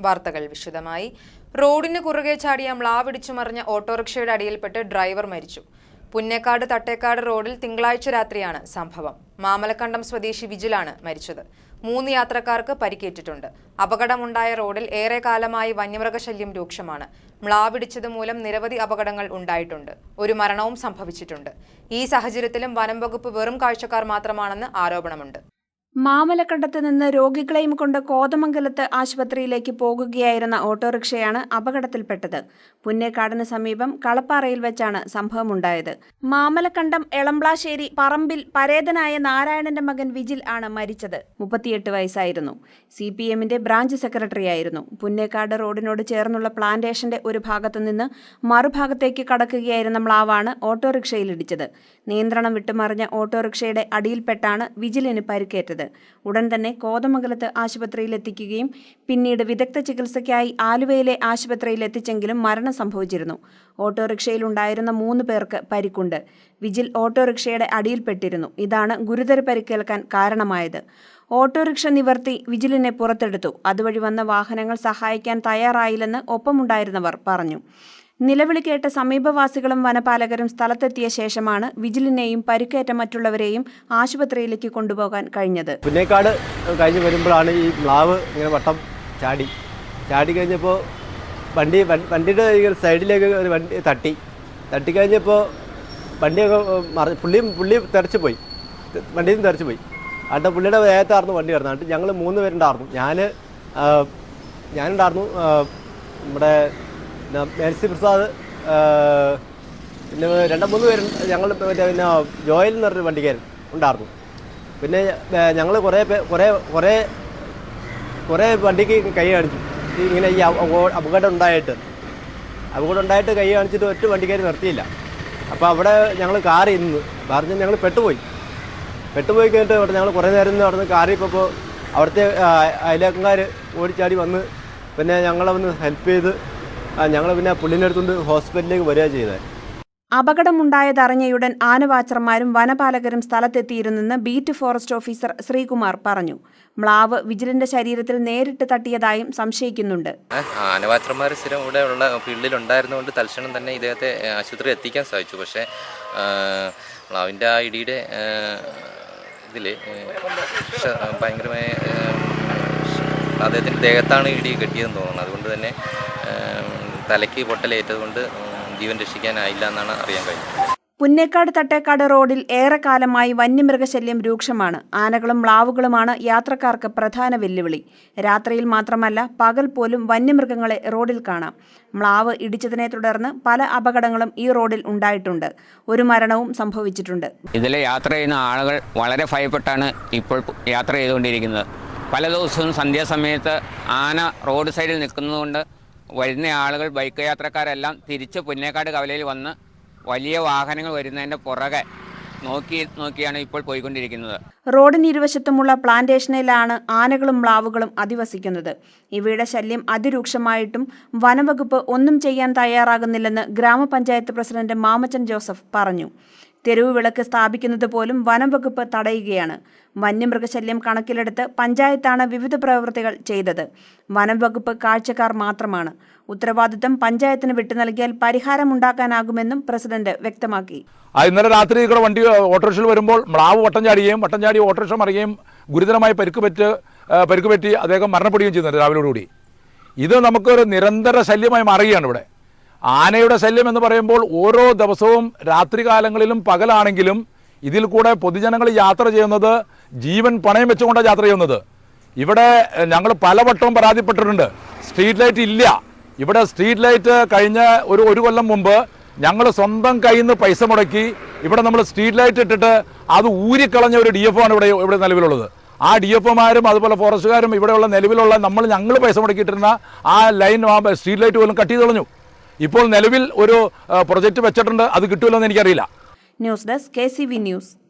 വാർത്തകൾ വിശദമായി. റോഡിന് കുറുകെ ചാടിയ മ്ലാവിടിച്ചു മറിഞ്ഞ ഓട്ടോറിക്ഷയുടെ അടിയിൽപ്പെട്ട് ഡ്രൈവർ മരിച്ചു. പുന്നേക്കാട് തട്ടേക്കാട് റോഡിൽ തിങ്കളാഴ്ച രാത്രിയാണ് സംഭവം. മാമലക്കണ്ടം സ്വദേശി വിജിലാണ് മരിച്ചത്. മൂന്ന് യാത്രക്കാർക്ക് പരിക്കേറ്റിട്ടുണ്ട്. അപകടമുണ്ടായ റോഡിൽ ഏറെ കാലമായി വന്യമൃഗശല്യം രൂക്ഷമാണ്. മ്ലാവിടിച്ചത് മൂലം നിരവധി അപകടങ്ങൾ ഉണ്ടായിട്ടുണ്ട്. ഒരു മരണവും സംഭവിച്ചിട്ടുണ്ട്. ഈ സാഹചര്യത്തിലും വനം വകുപ്പ് വെറും കാഴ്ചക്കാർ മാത്രമാണെന്ന് ആരോപണമുണ്ട്. മാമലക്കണ്ടത്ത് നിന്ന് രോഗികളെയും കൊണ്ട് കോതമംഗലത്ത് ആശുപത്രിയിലേക്ക് പോകുകയായിരുന്ന ഓട്ടോറിക്ഷയാണ് അപകടത്തിൽപ്പെട്ടത്. പുന്നേക്കാടിന് സമീപം കളപ്പാറയിൽ വെച്ചാണ് സംഭവമുണ്ടായത്. മാമലക്കണ്ടം എളംബ്ലാശ്ശേരി പറമ്പിൽ പരേതനായ നാരായണന്റെ മകൻ വിജിൽ ആണ് മരിച്ചത്. മുപ്പത്തിയെട്ട് വയസ്സായിരുന്നു. സി പി എമ്മിന്റെ ബ്രാഞ്ച് സെക്രട്ടറിയായിരുന്നു. പുന്നേക്കാട് റോഡിനോട് ചേർന്നുള്ള പ്ലാന്റേഷന്റെ ഒരു ഭാഗത്തു നിന്ന് മറുഭാഗത്തേക്ക് കടക്കുകയായിരുന്ന മ്ലാവാണ് ഓട്ടോറിക്ഷയിലിടിച്ചത്. നിയന്ത്രണം വിട്ടുമറിഞ്ഞ ഓട്ടോറിക്ഷയുടെ അടിയിൽപ്പെട്ടാണ് വിജിലിന് പരിക്കേറ്റത്. ഉടൻ തന്നെ കോതമംഗലത്ത് ആശുപത്രിയിൽ എത്തിക്കുകയും പിന്നീട് വിദഗ്ധ ചികിത്സയ്ക്കായി ആലുവയിലെ ആശുപത്രിയിൽ എത്തിച്ചെങ്കിലും മരണം സംഭവിച്ചിരുന്നു. ഓട്ടോറിക്ഷയിലുണ്ടായിരുന്ന മൂന്ന് പേർക്ക് പരിക്കുണ്ട്. വിജിൽ ഓട്ടോറിക്ഷയുടെ അടിയിൽപ്പെട്ടിരുന്നു. ഇതാണ് ഗുരുതര പരിക്കേൽക്കാൻ കാരണമായത്. ഓട്ടോറിക്ഷ നിവർത്തി വിജിലിനെ പുറത്തെടുത്തു. അതുവഴി വന്ന വാഹനങ്ങൾ സഹായിക്കാൻ തയ്യാറായില്ലെന്ന് ഒപ്പമുണ്ടായിരുന്നവർ പറഞ്ഞു. നിലവിളി കേട്ട സമീപവാസികളും വനപാലകരും സ്ഥലത്തെത്തിയ ശേഷമാണ് വിജിലിനെയും പരിക്കേറ്റ മറ്റുള്ളവരെയും ആശുപത്രിയിലേക്ക് കൊണ്ടുപോകാൻ കഴിഞ്ഞത്. പുന്നേക്കാട് കഴിഞ്ഞ് വരുമ്പോഴാണ് ഈ മ്ലാവ് ഇങ്ങനെ വട്ടം ചാടി. ചാടി കഴിഞ്ഞപ്പോൾ വണ്ടി വണ്ടിയുടെ സൈഡിലേക്ക് ഒരു വണ്ടി തട്ടി. തട്ടി കഴിഞ്ഞപ്പോൾ വണ്ടിയൊക്കെ മറി പുള്ളിയും പുള്ളി തെറിച്ച് പോയി. വണ്ടിയും നിന്ന് തെറിച്ച് പോയി. അവിടെ പുള്ളിയുടെ വേഗത്തായിരുന്നു വണ്ടി വരുന്നത്. ഞങ്ങൾ മൂന്ന് പേരുണ്ടായിരുന്നു. ഞാൻ ഞാനുണ്ടായിരുന്നു നമ്മുടെ മേൽസി പ്രസാദ് പിന്നെ രണ്ടോ മൂന്ന് പേര് ഞങ്ങൾ മറ്റേ പിന്നെ ജോയൽ എന്ന് പറഞ്ഞൊരു വണ്ടിക്കാരൻ ഉണ്ടായിരുന്നു. പിന്നെ ഞങ്ങൾ കുറേ കുറേ കുറേ കുറേ വണ്ടിക്ക് കൈ കാണിച്ചു. ഇങ്ങനെ ഈ അപകടം ഉണ്ടായിട്ട്. അപകടം ഉണ്ടായിട്ട് കൈ കാണിച്ചിട്ട് ഒറ്റ വണ്ടിക്കാർ നിർത്തിയില്ല. അപ്പോൾ അവിടെ ഞങ്ങൾ കാറിൽ നിന്ന് പറഞ്ഞ് ഞങ്ങൾ പെട്ടുപോയി. പെട്ടുപോയി കഴിഞ്ഞിട്ട് അവിടെ ഞങ്ങൾ കുറേ നേരം നിന്ന് അവിടെ നിന്ന് ഇപ്പോൾ അവിടുത്തെ അയലക്കാർ ഓടിച്ചാടി വന്ന് പിന്നെ ഞങ്ങളെ വന്ന് ഹെൽപ്പ് ചെയ്ത് ഞങ്ങൾ പിന്നെ പുള്ളിന്റെ അടുത്തുകൊണ്ട് ഹോസ്പിറ്റലിലേക്ക് വരിക ചെയ്തത് അപകടമുണ്ടായതറിഞ്ഞയുടൻ ആനവാച്ചർമാരും വനപാലകരും സ്ഥലത്തെത്തിയിരുന്നെന്ന് ബീറ്റ് ഫോറസ്റ്റ് ഓഫീസർ ശ്രീകുമാർ പറഞ്ഞു. മ്ലാവ് വിജിലിന്റെ ശരീരത്തിൽ നേരിട്ട് തട്ടിയതായും സംശയിക്കുന്നുണ്ട്. ആനവാച്ചർമാർ സ്ഥിരം ഇവിടെ ഉള്ള ഫീൽഡിൽ ഉണ്ടായിരുന്നുകൊണ്ട് തൽക്ഷണം തന്നെ ഇദ്ദേഹത്തെ ആശുപത്രി എത്തിക്കാൻ സാധിച്ചു. പക്ഷേ മ്ലാവിന്റെ ആ ഇടിയുടെ ഇതിൽ ഭയങ്കരമായ അദ്ദേഹത്തിന്റെ ദേഹത്താണ് ഇടി കെട്ടിയതെന്ന് തോന്നുന്നത് അതുകൊണ്ട് തന്നെ തലയ്ക്ക് പൊട്ടലേറ്റതുകൊണ്ട് ജീവൻ രക്ഷിക്കാനായില്ല എന്നാണ് അറിയാൻ കഴിഞ്ഞത്. പുന്നേക്കാട് തട്ടേക്കാട് റോഡിൽ ഏറെക്കാലമായി വന്യമൃഗശല്യം രൂക്ഷമാണ്. ആനകളും മ്ലാവുകളുമാണ് യാത്രക്കാർക്ക് പ്രധാന വെല്ലുവിളി. രാത്രിയിൽ മാത്രമല്ല പകൽ പോലും വന്യമൃഗങ്ങളെ റോഡിൽ കാണാം. മ്ലാവ് ഇടിച്ചതിനെ തുടർന്ന് പല അപകടങ്ങളും ഈ റോഡിൽ ഉണ്ടായിട്ടുണ്ട്. ഒരു മരണവും സംഭവിച്ചിട്ടുണ്ട്. ഇതിലെ യാത്ര ചെയ്യുന്ന ആളുകൾ വളരെ ഭയപ്പെട്ടാണ് ഇപ്പോൾ യാത്ര ചെയ്തുകൊണ്ടിരിക്കുന്നത്. പല ദിവസവും സന്ധ്യാസമയത്ത് ആന റോഡ് സൈഡിൽ നിൽക്കുന്നതുകൊണ്ട് വരുന്ന ആളുകൾ ബൈക്ക് യാത്രക്കാരെല്ലാം തിരിച്ച് പുന്നേക്കാട് കവലയിൽ വന്ന് വലിയ വാഹനങ്ങൾ വരുന്നതിന്റെ പുറകെ നോക്കി നോക്കിയാണ് ഇപ്പോൾ പോയിക്കൊണ്ടിരിക്കുന്നത്. റോഡിന് ഇരുവശത്തുമുള്ള പ്ലാന്റേഷനിലാണ് ആനകളും മ്ലാവുകളും അധിവസിക്കുന്നത്. ഇവയുടെ ശല്യം അതിരൂക്ഷമായിട്ടും വനവകുപ്പ് ഒന്നും ചെയ്യാൻ തയ്യാറാകുന്നില്ലെന്ന് ഗ്രാമപഞ്ചായത്ത് പ്രസിഡന്റ് മാമച്ചൻ ജോസഫ് പറഞ്ഞു. തെരുവ് വിളക്ക് സ്ഥാപിക്കുന്നത് പോലും വനം വകുപ്പ് തടയുകയാണ്. വന്യമൃഗശല്യം കണക്കിലെടുത്ത് പഞ്ചായത്താണ് വിവിധ പ്രവൃത്തികൾ ചെയ്തത്. വനം വകുപ്പ് കാഴ്ചക്കാർ മാത്രമാണ്. ഉത്തരവാദിത്തം പഞ്ചായത്തിന് വിട്ടു നൽകിയാൽ പരിഹാരമുണ്ടാക്കാനാകുമെന്നും പ്രസിഡന്റ് വ്യക്തമാക്കി. ഇന്നലെ രാത്രി ഇവിടെ വണ്ടി ഓട്ടോറിക്ഷയിൽ വരുമ്പോൾ മ്ലാവ് വട്ടം ചാടുകയും വട്ടം ചാടി ഓട്ടോറിക്ഷ മറിയുകയും ഗുരുതരമായി പരിക്ക് പറ്റ് പരിക്ക് പറ്റി അദ്ദേഹം മരണപ്പെടുകയും ചെയ്യുന്നുണ്ട് രാവിലെയോടുകൂടി ഇത് നമുക്കൊരു നിരന്തര ശല്യമായി മാറുകയാണ് ഇവിടെ. ആനയുടെ ശല്യം എന്ന് പറയുമ്പോൾ ഓരോ ദിവസവും രാത്രികാലങ്ങളിലും പകലാണെങ്കിലും ഇതിൽ കൂടെ പൊതുജനങ്ങൾ യാത്ര ചെയ്യുന്നത് ജീവൻ പണയം വെച്ചുകൊണ്ടാണ് യാത്ര ചെയ്യുന്നത്. ഇവിടെ ഞങ്ങൾ പലവട്ടവും പരാതിപ്പെട്ടിട്ടുണ്ട്. സ്ട്രീറ്റ് ലൈറ്റ് ഇല്ല. ഇവിടെ സ്ട്രീറ്റ് ലൈറ്റ് കഴിഞ്ഞ ഒരു ഒരു കൊല്ലം മുമ്പ് ഞങ്ങൾ സ്വന്തം കയ്യിൽ നിന്ന് പൈസ മുടക്കി ഇവിടെ നമ്മൾ സ്ട്രീറ്റ് ലൈറ്റ് ഇട്ടിട്ട് അത് ഊരിക്കളഞ്ഞ ഒരു ഡി എഫ് ആണ് ഇവിടെ ഇവിടെ നിലവിലുള്ളത്. ആ ഡി എഫ് ഒമാരും അതുപോലെ ഫോറസ്റ്റുകാരും ഇവിടെയുള്ള നിലവിലുള്ള നമ്മൾ ഞങ്ങൾ പൈസ മുടക്കിയിട്ടിരുന്ന ആ ലൈൻ ആ സ്ട്രീറ്റ് ലൈറ്റ് പോലും കട്ട് ചെയ്ത് കളഞ്ഞു. ഇപ്പോൾ നിലവിൽ ഒരു പ്രൊജക്റ്റ് വെച്ചിട്ടുണ്ട്. അത് കിട്ടുമല്ലോ എന്ന് എനിക്കറിയില്ല. News desk K news.